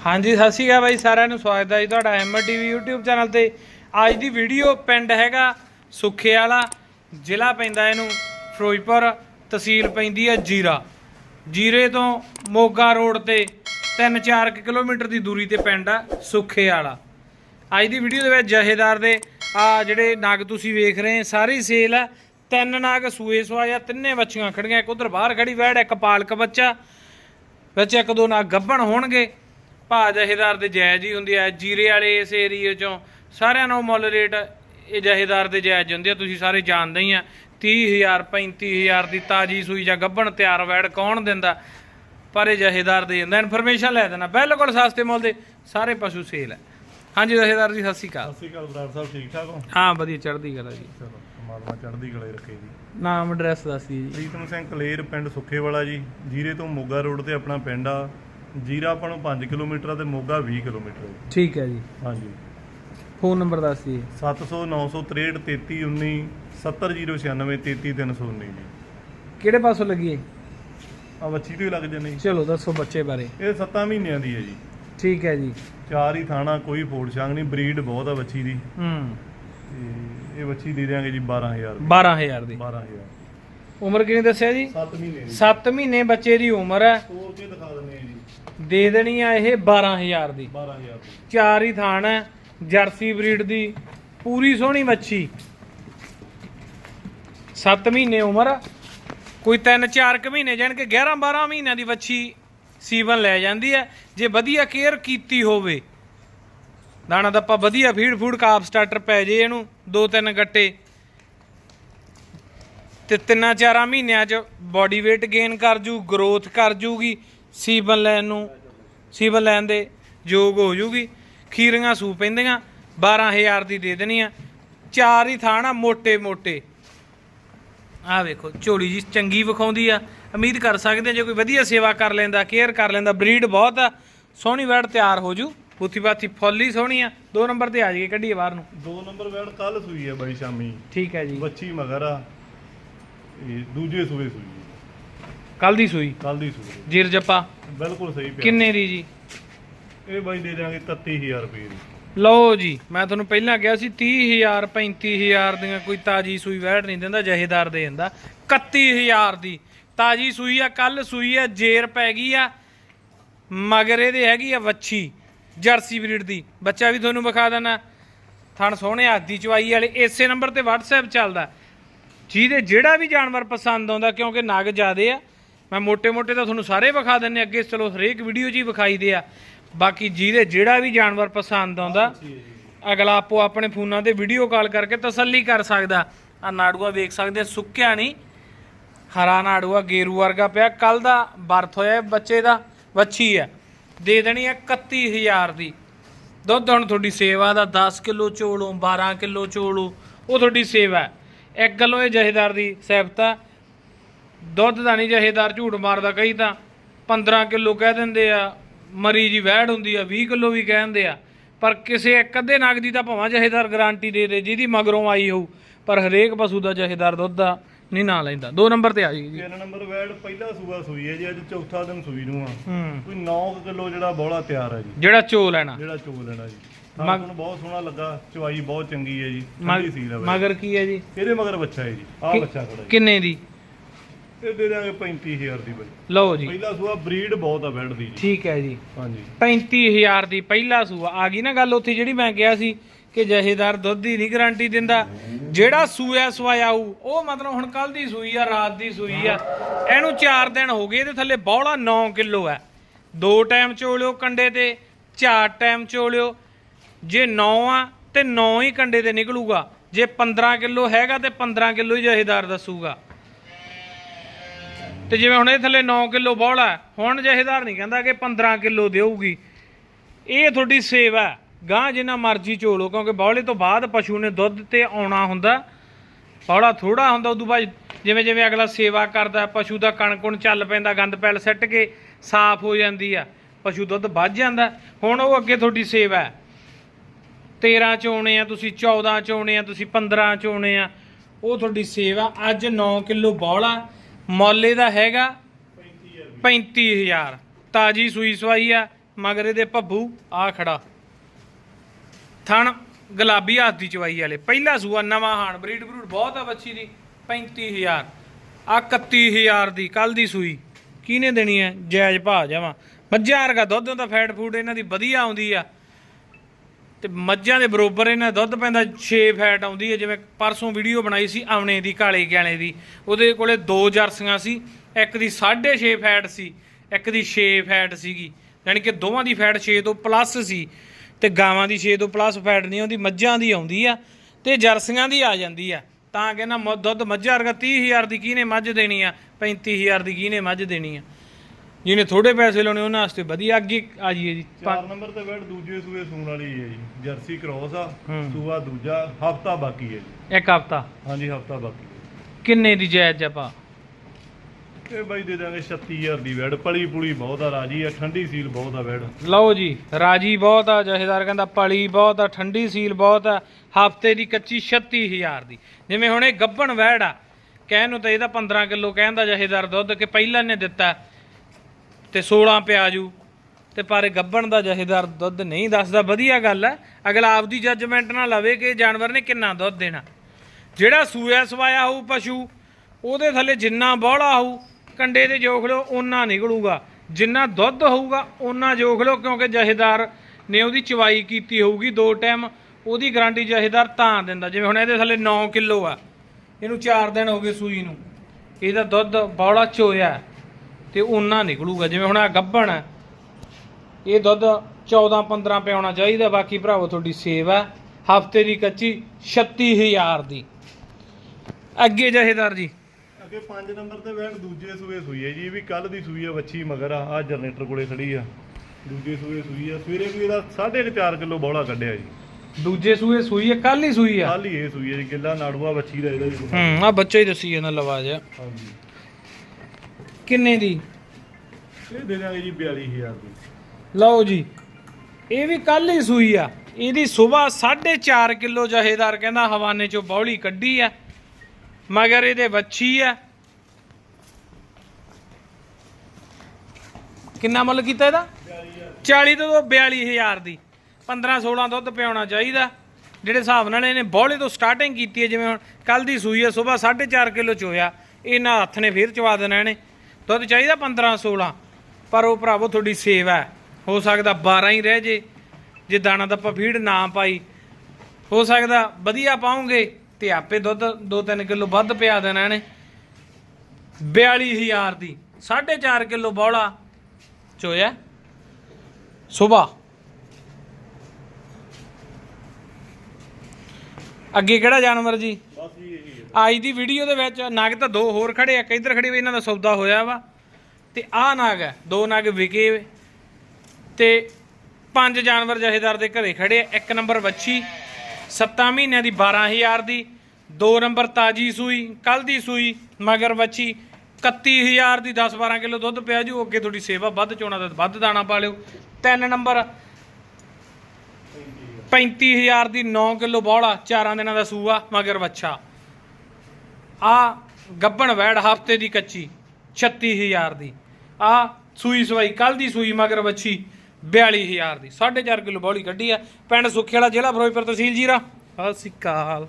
ਹਾਂਜੀ, ਸਤਿ ਸ਼੍ਰੀ ਅਕਾਲ ਬਾਈ, ਸਾਰਿਆਂ ਨੂੰ ਸਵਾਗਤ ਹੈ ਜੀ ਤੁਹਾਡਾ ਐਮਆਰ ਟੀਵੀ YouTube ਚੈਨਲ ਤੇ। ਅੱਜ ਦੀ ਵੀਡੀਓ ਪਿੰਡ ਹੈਗਾ ਸੁੱਖੇ ਵਾਲਾ ਜ਼ਿਲ੍ਹਾ ਪੈਂਦਾ ਇਹਨੂੰ ਫਿਰੋਜ਼ਪੁਰ, ਤਹਿਸੀਲ ਪੈਂਦੀ ਹੈ ਜੀਰਾ। ਜੀਰੇ ਤੋਂ ਮੋਗਾ ਰੋਡ ਤੇ 3-4 ਕਿਲੋਮੀਟਰ ਦੀ ਦੂਰੀ ਤੇ ਪਿੰਡ ਆ ਸੁੱਖੇ ਵਾਲਾ ਅੱਜ ਦੀ ਵੀਡੀਓ ਦੇ ਵਿੱਚ ਜਹੇਦਾਰ ਦੇ ਆ ਜਿਹੜੇ ਨਾਗ ਤੁਸੀਂ ਵੇਖ ਰਹੇ ਸਾਰੀ ਸੇਲ ਆ। ਤਿੰਨ ਨਾਗ ਸੂਏ ਸਵਾਇਆ ਤਿੰਨੇ ਬੱਚੀਆਂ ਖੜੀਆਂ, ਇੱਕ ਉਧਰ ਬਾਹਰ ਖੜੀ ਵੈੜ, ਇੱਕ ਪਾਲਕ ਬੱਚਾ, ਵਿੱਚ ਇੱਕ ਦੋ ਨਾਗ ਗੱਭਣ ਹੋਣਗੇ। ਭਾ ਜਹੇਦਾਰ ਦੇ ਜਾਇਜ਼ ਹੀ ਹੁੰਦੀ ਹੈ ਜੀਰੇ ਵਾਲੇ ਇਸ ਏਰੀਏ ਚੋਂ ਸਾਰਿਆਂ ਨਾਲੋਂ ਮੁੱਲ ਰੇਟ ਇਹ ਜਹੇਦਾਰ ਦੇ ਜਾਇਜ਼ ਹੁੰਦੇ ਆ ਤੁਸੀਂ ਸਾਰੇ ਜਾਣਦੇ ਹੀ ਆ। 30000 35000 ਦੀ ਤਾਜੀ ਸੂਈ ਜਾਂ ਗੱਭਣ ਤਿਆਰ ਵੈੜ ਕੌਣ ਦਿੰਦਾ? ਪਰ ਇਹ ਜਹੇਦਾਰ ਦੇ ਦਿੰਦਾ ਇਨਫੋਰਮੇਸ਼ਨ ਲੈ ਦੇਣਾ। ਬਿਲਕੁਲ ਸਸਤੇ ਮੁੱਲ ਦੇ ਸਾਰੇ ਪਸ਼ੂ ਸੇਲ ਹੈ ਹਾਂਜੀ ਜਹੇਦਾਰ ਜੀ ਸਤਿ ਸ਼੍ਰੀ ਅਕਾਲ। ਸਤਿ ਸ਼੍ਰੀ ਅਕਾਲ ਬਰਾੜ ਸਾਹਿਬ ਠੀਕ ਠਾਕ ਹੋ? ਹਾਂ ਵਧੀਆ ਚੜ੍ਹਦੀ ਗੱਲ ਹੈ ਜੀ। ਚਲੋ ਪਰਮਾਤਮਾ ਚੜ੍ਹਦੀ ਕਲੇ ਰੱਖੇ ਜੀ। ਨਾਮ ਐਡਰੈਸ ਦੱਸੀ ਜੀ। ਪ੍ਰੀਤਮ ਸਿੰਘ ਕਲੇਰ ਪਿੰਡ ਸੁੱਖੇਵਾਲਾ ਜੀ। ਜੀਰੇ ਤੋਂ ਮੋਗਾ ਰੋਡ ਤੇ ਆਪਣਾ ਪਿੰਡ ਆ। ਜੀਰਾ ਆਪਾਂ ਨੂੰ 5 ਕਿਲੋਮੀਟਰ ਆ ਤੇ ਮੋਗਾ 20 ਕਿਲੋਮੀਟਰ ਹੈ ਜੀ। ਠੀਕ ਹੈ ਜੀ। ਹਾਂਜੀ। ਫੋਨ ਨੰਬਰ ਦੱਸ ਜੀ 700 963 3319 70096 33319 ਜੀ। ਕਿਹੜੇ ਪਾਸੋਂ ਲੱਗੀ ਹੈ? ਆ ਬੱਚੀ ਤੋਂ ਹੀ ਲੱਗ ਜਾਂਦੇ ਜੀ। ਚਲੋ ਦੱਸੋ ਬੱਚੇ ਬਾਰੇ। ਇਹ 7 ਮਹੀਨਿਆਂ ਦੀ ਹੈ ਜੀ। ਠੀਕ ਹੈ ਜੀ। ਚਾਰ ਹੀ ਥਾਣਾ ਕੋਈ ਫੋੜ ਛਾਂਗ ਨਹੀਂ ਬਰੀਡ ਬਹੁਤ ਆ ਬੱਚੀ ਦੀ। ਹੂੰ। ਤੇ ਇਹ ਬੱਚੀ ਦੇ ਦਿਆਂਗੇ ਜੀ 12000 ਦੀ। 12000 ਦੀ। 12000 ਉਮਰ ਕਿੰਨੀ ਦੱਸਿਆ ਜੀ? 7 ਮਹੀਨੇ ਦੀ। 7 ਮਹੀਨੇ ਬੱਚੇ ਦੀ ਉਮਰ ਹੈ। ਤੋੜ ਕੇ ਦਿਖਾ ਦਿੰਦੇ ਆ ਜੀ। ਦੇ ਦੇਣੀ ਆ ਇਹ 12000 ਦੀ। 12000 ਦੀ। ਚਾਰ ਹੀ ਥਾਣ ਹੈ ਜਰਸੀ ਬਰੀਡ ਦੀ ਪੂਰੀ ਸੋਹਣੀ ਮੱਛੀ। 7 ਮਹੀਨੇ ਉਮਰ। ਕੋਈ 3-4 ਕੁ ਮਹੀਨੇ ਜਾਣ ਕੇ 11-12 ਮਹੀਨਿਆਂ ਦੀ ਵੱਛੀ ਸੀਵਨ ਲੈ ਜਾਂਦੀ ਹੈ। ਜੇ ਵਧੀਆ ਕੇਅਰ ਕੀਤੀ ਹੋਵੇ ਦਾਣਾ ਦੱਪਾ ਵਧੀਆ ਫੀਡ ਫੂਡ ਕਾਪ ਸਟਾਰਟਰ ਪੈ ਜੇ ਇਹਨੂੰ ਦੋ ਤਿੰਨ ਗੱਟੇ। ਤੇ ਤਿੰਨਾਂ ਚਾਰਾਂ ਮਹੀਨਿਆਂ 'ਚ ਬਾਡੀ weight ਗੇਨ ਕਰ ਜੂ ਗਰੋਥ ਕਰ ਜੂਗੀ ਸੀਵਨ ਲੈਣ ਨੂੰ ਸੀਵਨ ਲੈਣ ਦੇ ਯੋਗ ਹੋ ਜੂਗੀ। ਖੀਰੀਆਂ ਸੂ ਪੈਂਦੀਆਂ 12000 ਦੀ ਦੇ ਦੇਣੀ ਆ। ਚਾਰ ਹੀ ਥਾਣਾ ਮੋٹے ਮੋٹے ਆ ਵੇਖੋ ਝੋਲੀ ਜੀ ਚੰਗੀ ਵਿਖਾਉਂਦੀ ਆ। ਉਮੀਦ ਕਰ ਸਕਦੇ ਜੇ ਕੋਈ ਵਧੀਆ ਸੇਵਾ ਕਰ ਲੈਂਦਾ ਕੇਅਰ ਕਰ ਲੈਂਦਾ ਬਰੀਡ ਬਹੁਤ ਆ ਸੋਹਣੀ ਵੈਡ ਤਿਆਰ ਹੋ ਜੂ। ਬੂਥੀ ਬਾਥੀ ਫੁੱਲੀ ਸੋਹਣੀ ਆ। ਦੋ ਨੰਬਰ ਤੇ ਆ ਜਾਈਏ ਕੱਢੀਏ ਬਾਹਰ ਨੂੰ। ਦੋ ਨੰਬਰ ਵੈਡ ਕੱਲ ਸੂਈ ਆ ਬਾਈ ਸ਼ਾਮੀ। ਠੀਕ ਹੈ ਜੀ। ਬੱਚੀ ਮਗਰ ਆ। ਇਹ ਦੂਜੇ ਸੂਏ ਸੂਈ ਕੱਲ ਦੀ ਸੂਈ? ਕੱਲ ਦੀ ਸੂਈ ਜੀਰ ਜੱਪਾ? ਬਿਲਕੁਲ ਸਹੀ ਪਿਆ ਕਿੰਨੇ ਦੀ ਜੀ? ਇਹ ਬਾਈ ਦੇ ਦਿਆਂਗੇ 31000 ਰੁਪਏ ਦੀ। ਲਓ ਜੀ ਮੈਂ ਤੁਹਾਨੂੰ ਪਹਿਲਾਂ ਕਿਹਾ ਸੀ 30000 35000 ਦੀਆਂ ਕੋਈ ਤਾਜੀ ਸੂਈ ਵੈੜ ਨਹੀਂ ਦਿੰਦਾ ਜਹੇਦਾਰ ਦੇ ਦਿੰਦਾ। 31000 ਦੀ। ਤਾਜੀ ਸੂਈ ਆ ਕੱਲ ਸੂਈ ਆ ਜੇਰ ਪੈ ਗਈ ਆ ਮਗਰ ਇਹਦੇ ਹੈਗੀ ਆ ਵੱਛੀ ਜਰਸੀ ਬਰੀਡ ਦੀ। ਬੱਚਾ ਵੀ ਤੁਹਾਨੂੰ ਵਿਖਾ ਦੇਣਾ ਥਣ ਸੋਹਣੇ ਹੱਥ ਦੀ ਚਵਾਈ ਵਾਲੇ ਇਸੇ ਨੰਬਰ ਤੇ WhatsApp ਚੱਲਦਾ। ਜਿਹਦੇ ਜਿਹੜਾ ਵੀ ਜਾਨਵਰ ਪਸੰਦ ਆਉਂਦਾ ਕਿਉਂਕਿ ਨਗ ਜ਼ਿਆਦੇ ਆ ਮੈਂ ਮੋٹے-ਮੋٹے ਤਾਂ ਤੁਹਾਨੂੰ ਸਾਰੇ ਵਿਖਾ ਦਿੰਨੇ ਅੱਗੇ ਚਲੋ ਹਰੇਕ ਵੀਡੀਓ 'ਚ ਹੀ ਵਿਖਾਈਦੇ ਆ। ਬਾਕੀ ਜਿਹਦੇ ਜਿਹੜਾ ਵੀ ਜਾਨਵਰ ਪਸੰਦ ਆਉਂਦਾ ਅਗਲਾ ਆਪੋ ਆਪਣੇ ਫੋਨਾਂ ਤੇ ਵੀਡੀਓ ਕਾਲ ਕਰਕੇ ਤਸੱਲੀ ਕਰ ਸਕਦਾ। ਆ ਨਾੜੂਆ ਵੇਖ ਸਕਦੇ ਸੁੱਕਿਆ ਨਹੀਂ। ਹਰਾ ਨਾੜੂਆ ਗੇਰੂ ਵਰਗਾ ਪਿਆ। ਕੱਲ ਦਾ ਬਰਥ ਹੋਇਆ ਬੱਚੇ ਦਾ ਵੱਛੀ ਹੈ ਦੇ ਦੇਣੀ ਆ 31000 ਦੀ। ਦੁੱਧ ਹੁਣ ਤੁਹਾਡੀ ਸੇਵਾ ਦਾ 10 ਕਿਲੋ ਚੋਲੋ 12 ਕਿਲੋ ਚੋਲੋ ਉਹ ਤੁਹਾਡੀ ਸੇਵਾ ਹੈ। ਇੱਕ ਗੱਲੋਂ ਇਹ ਜਹੇਦਾਰ ਦੀ ਸਹਿਬਤਾ। ਦੁੱਧ ਦਾ ਨਹੀਂ ਜਹੇਦਾਰ ਝੂਠ ਮਾਰਦਾ ਕਈ ਤਾਂ 15 ਕਿਲੋ ਕਹਿ ਦਿੰਦੇ ਆ ਮਰੀ ਜੀ ਵਹਿੜ ਹੁੰਦੀ ਆ 20 ਕਿਲੋ ਵੀ ਕਹਿੰਦੇ ਆ। ਪਰ ਕਿਸੇ ਇੱਕ ਅੱਧੇ ਨਗ ਦੀ ਤਾਂ ਭਾਵੇਂ ਜਹੇਦਾਰ ਗਾਰੰਟੀ ਦੇ ਦੇ ਜਿਹਦੀ ਮਗਰੋਂ ਆਈ ਹੋਊ ਪਰ ਹਰੇਕ ਪਸ਼ੂ ਦਾ ਜਹੇਦਾਰ ਦੁੱਧ ਦਾ ਨਹੀਂ ਨਾ ਲੈਂਦਾ। ਦੋ ਨੰਬਰ ਤੇ ਆ ਜੀ। ਤਿੰਨ ਨੰਬਰ ਵੈੜ ਪਹਿਲਾ ਸੂਆ ਸੂਈ ਹੈ ਜੀ ਅੱਜ ਚੌਥਾ ਦਿਨ ਸੂਈ ਨੂੰ ਆ। ਕੋਈ 9 ਕਿਲੋ ਜਿਹੜਾ ਬੋਲਾ ਤਿਆਰ ਹੈ ਜੀ। ਜਿਹੜਾ ਚੋ ਲੈਣਾ ਜਿਹੜਾ ਚੋ ਲੈਣਾ ਜੀ। ਮਗ- ਬਹੁਤ ਸੋਹਣਾ ਲੱਗਾ ਚਵਾਈ ਬਹੁਤ ਚੰਗੀ ਹੈ ਜੀ ਠੰਡੀ ਸੀ ਮਗ- ਮਗਰ ਕੀ ਹੈ ਜੀ? ਇਹਦੇ ਮਗਰ ਬੱਚਾ ਹੈ ਜੀ ਆਹ ਕਿ- ਬੱਚਾ ਖੜਾ ਜੀ ਕਿੰਨੇ ਦੀ? ਇਹ ਦੇ ਦਾਂਗੇ 35000 ਦੀ ਬਾਈ। ਲਓ ਜੀ। ਪਹਿਲਾ ਸੂਆ ਬਰੀਡ ਬਹੁਤ ਆ ਵੈੜ ਦੀ ਜੀ। ਠੀਕ ਹੈ ਜੀ। ਹਾਂਜੀ। 35000 ਦੀ ਪਹਿਲਾ ਸੂਆ। ਆ ਗਈ ਨਾ ਗੱਲ ਉੱਥੇ ਜਿਹੜੀ ਮੈਂ ਕਿਹਾ ਸੀ ਕਿ ਜਹੇਦਾਰ ਦੁੱਧ ਦੀ ਨਹੀਂ ਗਾਰੰਟੀ ਦਿੰਦਾ। ਜਿਹੜਾ ਸੂਆ ਸਵਾਇਆ ਆਊ ਉਹ ਮਤਲਬ ਹੁਣ ਕੱਲ ਦੀ ਸੂਈ ਆ ਰਾਤ ਦੀ ਸੂਈ ਆ। ਇਹਨੂੰ 4 ਦਿਨ ਹੋ ਗਏ ਇਹਦੇ ਥੱਲੇ ਬੌਲਾ 9 ਕਿਲੋ ਹੈ। ਦੋ ਟਾਈਮ ਚੋਲਿਓ ਕੰਡੇ ਤੇ ਚਾਰ ਟਾਈਮ ਚੋਲਿਓ। ਜੇ 9 ਆ, ਤੇ 9 ਹੀ ਕੰਡੇ ਤੇ ਨਿਕਲੂਗਾ। ਜੇ 15 ਕਿਲੋ ਹੈਗਾ, ਤੇ 15 ਕਿਲੋ ਹੀ ਜਹੇਦਾਰ ਦੱਸੂਗਾ। ਤੇ ਜਿਵੇਂ ਹੁਣ ਇਹ ਥੱਲੇ 9 ਕਿਲੋ ਬੌਲਾ ਹੁਣ ਜਹੇਦਾਰ ਨਹੀਂ ਕਹਿੰਦਾ ਕਿ 15 ਕਿਲੋ ਦੇਊਗੀ। ਇਹ ਤੁਹਾਡੀ ਸੇਵਾ ਹੈ। ਗਾਂ ਜਿੰਨਾ ਮਰਜ਼ੀ ਝੋਲੋ ਕਿਉਂਕਿ ਬੌਲੇ ਤੋਂ ਬਾਅਦ ਪਸ਼ੂ ਨੇ ਦੁੱਧ ਤੇ ਆਉਣਾ ਹੁੰਦਾ। ਬੌਲਾ ਥੋੜਾ ਹੁੰਦਾ, ਉਦੋਂ ਬਾਅਦ ਜਿਵੇਂ ਜਿਵੇਂ ਅਗਲਾ ਸੇਵਾ ਕਰਦਾ, ਪਸ਼ੂ ਦਾ ਕਣਕੁਣ ਚੱਲ ਪੈਂਦਾ, ਗੰਦ ਪੈਲ ਸੱਟ ਕੇ ਸਾਫ਼ ਹੋ ਜਾਂਦੀ ਆ, ਪਸ਼ੂ ਦੁੱਧ ਵੱਧ ਜਾਂਦਾ। ਹੁਣ ਉਹ ਅੱਗੇ ਤੁਹਾਡੀ ਸੇਵਾ ਹੈ 13 ਚੋਣੇ ਆ, ਤੁਸੀਂ 14 ਚੋਣੇ ਆ, ਤੁਸੀਂ 15 ਚੋਣੇ ਆ। ਉਹ ਤੁਹਾਡੀ ਸੇਵਾ ਅੱਜ 9 ਕਿਲੋ ਬੌਲਾ ਮੁੱਲ ਦਾ ਹੈਗਾ 35000 ਤਾਜੀ ਸੂਈ ਸਵਾਈ ਆ, ਮਗਰੇ ਦੇ ਭੱਬੂ, ਆ ਖੜਾ। ਥਣ ਗੁਲਾਬੀ ਹੱਥ ਦੀ ਚਵਾਈ ਵਾਲੇ। ਪਹਿਲਾ ਸੂਆ, ਨਵਾਂ ਹਾਣ। ਬਰੀਡ ਬਰੂਡ ਬਹੁਤ ਆ ਬੱਚੀ ਦੀ। 35000 ਆ 31000 ਦੀ ਕੱਲ ਦੀ ਸੂਈ। ਕਿਹਨੇ ਦੇਣੀ ਹੈ ਜਾਇਜ਼ ਭਾਅ ਜਾਵਾਂ। ਮੱਝਾਂ ਵਰਗਾ ਦੁੱਧ ਹੁੰਦਾ, ਫੈਟ ਫੂਡ ਇਹਨਾਂ ਦੀ ਵਧੀਆ ਆਉਂਦੀ ਆ। ਤੇ ਮੱਝਾਂ ਦੇ ਬਰੋਬਰ ਇਹਨਾਂ ਦੁੱਧ ਪੈਂਦਾ 6 ਫੈਟ ਆਉਂਦੀ ਹੈ, ਜਿਵੇਂ ਪਰਸੋਂ ਵੀਡੀਓ ਬਣਾਈ ਸੀ ਆਵਣੇ ਦੀ, ਕਾਲੇ ਗਿਆਲੇ ਦੀ। ਉਹਦੇ ਕੋਲੇ ਦੋ ਜਰਸੀਆਂ ਸੀ, ਇੱਕ ਦੀ 6.5 ਫੈਟ ਸੀ, ਇੱਕ ਦੀ 6 ਫੈਟ ਸੀਗੀ। ਯਾਨੀ ਕਿ ਦੋਵਾਂ ਦੀ ਫੈਟ 6 ਤੋਂ ਪਲੱਸ ਸੀ ਤੇ ਗਾਵਾਂ ਦੀ 6 ਤੋਂ ਪਲੱਸ ਫੈਟ ਨਹੀਂ ਆਉਂਦੀ ਮੱਝਾਂ ਦੀ ਆਉਂਦੀ ਆ ਤੇ ਜਰਸੀਆਂ ਦੀ ਆ ਜਾਂਦੀ ਆ। ਤਾਂ ਕਹਿੰਦਾ ਮ- ਦੁੱਧ ਮੱਝਾਂ ਵਰਗਾ 30000 ਦੀ ਕਿਹਨੇ ਮੱਝ ਦੇਣੀ ਆ? 35000 ਦੀ ਕਿਹਨੇ ਮੱਝ ਦੇਣੀ ਆ? ਜਿਹਨੇ ਥੋੜੇ ਪੈਸੇ ਲਾਉਣੇ ਉਹਨਾਂ ਵਾਸਤੇ ਵਧੀਆ ਅੱਗੇ ਆ ਜੀਏ ਜੀ। ਚਾਰ ਨੰਬਰ ਤੇ ਬੈਠ ਦੂਜੇ ਸੂਏ ਸੂਣ ਵਾਲੀ ਹੈ ਜੀ। ਜਰਸੀ ਕ੍ਰੋਸ ਆ ਹੂੰ। ਸੂਆ ਦੂਜਾ ਹਫਤਾ ਬਾਕੀ ਹੈ ਜੀ। ਇੱਕ ਹਫਤਾ? ਹਾਂਜੀ ਹਫਤਾ ਬਾਕੀ ਹੈ। ਕਿੰਨੇ ਦੀ ਜਾਇਜ਼ ਆਪਾਂ? ਇਹ ਬਾਈ ਦੇ ਦਾਂਗੇ 36000 ਦੀ ਵੈੜ ਪਲੀ ਪੁਲੀ ਬਹੁਤ ਆ ਰਾਜੀ ਆ ਠੰਡੀ ਸੀਲ ਬਹੁਤ ਆ ਵੈੜ ਲਓ ਜੀ ਰਾਜੀ ਬਹੁਤ ਆ ਜਹੇਦਾਰ ਕਹਿੰਦਾ ਪਲੀ ਬਹੁਤ ਆ ਠੰਡੀ ਸੀਲ ਬਹੁਤ ਆ ਹਫ਼ਤੇ ਦੀ ਕੱਚੀ 36000 ਦੀ। ਜਿਵੇਂ ਹੁਣ ਇਹ ਗੱਬਣ ਵਹਿੜ ਆ ਕਹਿਣ ਨੂੰ ਤਾਂ ਇਹਦਾ 15 ਕਿਲੋ ਕਹਿੰਦਾ ਜਹੇਦਾਰ ਦੁੱਧ ਕਿ ਪਹਿਲਾਂ ਨੇ ਦਿੱਤਾ। ਤੇ 16 ਪਿਆਜੂ ਤੇ ਪਰ ਇਹ ਗੱਬਣ ਦਾ ਜਹੇਦਾਰ ਦੁੱਧ ਨਹੀਂ ਦੱਸਦਾ। ਵਧੀਆ ਗੱਲ ਹੈ। ਅਗਲਾ ਆਪਦੀ ਜੱਜਮੈਂਟ ਨਾਲ ਲਵੇ ਕਿ ਜਾਨਵਰ ਨੇ ਕਿੰਨਾ ਦੁੱਧ ਦੇਣਾ। ਜਿਹੜਾ ਸੂਇਆ ਸਵਾਇਆ ਹੋਊ ਪਸ਼ੂ, ਉਹਦੇ ਥੱਲੇ ਜਿੰਨਾ ਬੋਲਾ ਹੋਊ, ਕੰਡੇ ਦੇ ਜੋਖ ਲਓ, ਓਨਾ ਨਿਕਲੂਗਾ ਜਿੰਨਾ ਦੁੱਧ ਹੋਊਗਾ, ਓਨਾ ਜੋਖ ਲਓ, ਕਿਉਂਕਿ ਜਹੇਦਾਰ ਨੇ ਉਹਦੀ ਚਵਾਈ ਕੀਤੀ ਹੋਊਗੀ ਦੋ ਟਾਈਮ। ਉਹਦੀ ਗਾਰੰਟੀ ਜਹੇਦਾਰ ਤਾਂ ਦਿੰਦਾ। ਜਿਵੇਂ ਹੁਣ ਇਹਦੇ ਥੱਲੇ 9 ਕਿਲੋ ਆ। ਇਹਨੂੰ 4 ਦਿਨ ਹੋ ਗਏ ਸੂਈ ਨੂੰ। ਇਹਦਾ ਦੁੱਧ ਬੋਲਾ ਚੋਇਆ ਤੇ ਓਨਾ ਨਿਕਲੂਗਾ ਜਿਵੇਂ ਹੁਣ ਆ ਗੱਭਣ ਹੈ। ਇਹ ਦੁੱਧ 14 15 ਪਿਆਉਣਾ ਚਾਹੀਦਾ ਬਾਕੀ ਭਰਾਵੋ ਤੁਹਾਡੀ ਸੇਵ ਹੈ। ਹਫ਼ਤੇ ਦੀ ਕੱਚੀ 36000 ਦੀ। ਅੱਗੇ ਜਹੇਦਾਰ ਜੀ। ਅੱਗੇ 5 ਨੰਬਰ ਤੇ ਵੈੜ ਦੂਜੇ ਸੂਏ ਸੂਈ ਹੈ ਜੀ ਇਹ ਵੀ ਕੱਲ ਦੀ ਸੂਈ ਆ ਵੱਛੀ ਮਗਰ ਆ ਆ ਜਨਰੇਟਰ ਕੋਲੇ ਖੜੀ ਆ। ਦੂਜੇ ਸੂਏ ਸੂਈ ਆ ਸਵੇਰੇ ਵੀ ਇਹਦਾ 4.5 ਕਿਲੋ ਬੌਲਾ ਕੱਢਿਆ ਜੀ। ਦੂਜੇ ਸੂਏ ਸੂਈ ਹੈ ਕੱਲ ਹੀ ਸੂਈ ਆ। ਕੱਲ ਹੀ ਇਹ ਸੂਈ ਹੈ ਜੀ ਗਿੱਲਾ ਨਾੜੂਆ ਵੱਛੀ ਦਾ ਇਹਦਾ ਜੀ ਹੂੰ ਆ ਬੱਚਾ ਹੀ ਦੱਸੀ ਜਾਂਦਾ ਲਵਾਜ। ਹਾਂਜੀ। ਕਿੰਨੇ ਦੀ? ਇਹ ਦੇ ਦਾਂਗੇ ਜੀ 42000 ਦੀ। ਲਓ ਜੀ ਇਹ ਵੀ ਕੱਲ ਹੀ ਸੂਈ ਆ। ਇਹਦੀ ਸਵੇਰ 4.5 ਕਿਲੋ ਜਹੇਦਾਰ ਕਹਿੰਦਾ ਹਵਾਨੇ ਚੋਂ ਬੌਲੀ ਕੱਢੀ ਆ ਮਗਰ ਇਹਦੇ ਵੱਛੀ ਆ। ਕਿੰਨਾ ਮੁੱਲ ਕੀਤਾ ਇਹਦਾ? 40 ਤੋਂ 42000 ਦੀ। 15 16 ਦੁੱਧ ਪਿਆਉਣਾ ਚਾਹੀਦਾ। ਜਿਹੜੇ ਹਿਸਾਬ ਨਾਲ ਇਹਨੇ ਬੌਲੇ ਤੋਂ ਸਟਾਰਟਿੰਗ ਕੀਤੀ ਹੈ ਜਿਵੇਂ ਹੁਣ ਕੱਲ ਦੀ ਸੂਈ ਹੈ ਸਵੇਰ 4.5 ਕਿਲੋ ਚੋਇਆ ਇਹਨਾਂ ਹੱਥ ਨੇ ਫੇਰ ਚਵਾ ਦੇਣਾ ਇਹਨੇ। ਦੁੱਧ ਚਾਹੀਦਾ 15 16 ਪਰ ਉਹ ਭਰਾਵੋ ਤੁਹਾਡੀ ਸੇਵਾ ਹੈ। ਹੋ ਸਕਦਾ 12 ਹੀ ਰਹਿ ਜੇ ਜੇ ਦਾਣਾ ਦੱਪਾ ਫੀਡ ਨਾ ਪਾਈ। ਹੋ ਸਕਦਾ ਵਧੀਆ ਪਾਉਂਗੇ ਤੇ ਆਪੇ ਦੁੱਧ 2-3 ਕਿਲੋ ਵੱਧ ਪਿਆ ਦੇਣਾ ਇਹਨੇ। 42000 ਦੀ 4.5 ਕਿਲੋ ਬੌਲਾ ਚੋਇਆ। ਸੁਬਾ ਅੱਗੇ ਕਿਹੜਾ ਜਾਨਵਰ ਜੀ? ਬਸ ਜੀ ਇਹੀ ਹੈ ਅੱਜ ਦੀ ਵੀਡੀਓ ਦੇ ਵਿੱਚ ਨਗ ਤਾਂ ਦੋ ਹੋਰ ਖੜੇ ਆ ਕਿੱਧਰ ਖੜੇ ਵੀ ਇਹਨਾਂ ਦਾ ਸੌਦਾ ਹੋਇਆ ਵਾ ਤੇ ਆਹ ਨਗ ਹੈ ਦੋ ਨਗ ਵਿਕੇ ਵੇ। ਤੇ ਪੰਜ ਜਾਨਵਰ ਜਹੇਦਾਰ ਦੇ ਘਰੇ ਖੜੇ ਆ, ਇੱਕ ਨੰਬਰ ਵੱਛੀ 7 ਮਹੀਨਿਆਂ ਦੀ 12000 ਦੀ, ਦੋ ਨੰਬਰ ਤਾਜੀ ਸੂਈ ਕੱਲ ਦੀ ਸੂਈ, ਮਗਰ ਵੱਛੀ 31000 ਦੀ 10 12 ਕਿਲੋ ਦੁੱਧ ਪਿਆ ਜੂ ਅੱਗੇ ਤੁਹਾਡੀ ਸੇਵਾ ਵੱਧ ਚੋਣਾ ਦਾ ਵੱਧ ਦਾਣਾ ਪਾ ਲਿਓ ਤਿੰਨ ਨੰਬਰ 35000 ਦੀ 9 ਕਿਲੋ ਬੌਲਾ, ਚਾਰਾਂ ਦਿਨਾਂ ਦਾ ਸੂਆ, ਮਗਰ ਵੱਛਾ। ਆ ਗੱਬਣ ਵੈੜ ਹਫ਼ਤੇ ਦੀ ਕੱਚੀ 36000 ਦੀ। ਆ ਸੂਈ ਸਵਾਈ ਕੱਲ ਦੀ ਸੂਈ, ਮਗਰ ਵੱਛੀ 42000 ਦੀ। 4.5 ਕਿਲੋ ਬੌਲੀ ਕੱਢੀ ਆ। ਪਿੰਡ ਸੁੱਖੇ ਵਾਲਾ ਜ਼ਿਲ੍ਹਾ ਫਿਰੋਜ਼ਪੁਰ ਤਹਿਸੀਲ ਜੀਰਾ ਸਤਿ ਸ਼੍ਰੀ ਅਕਾਲ।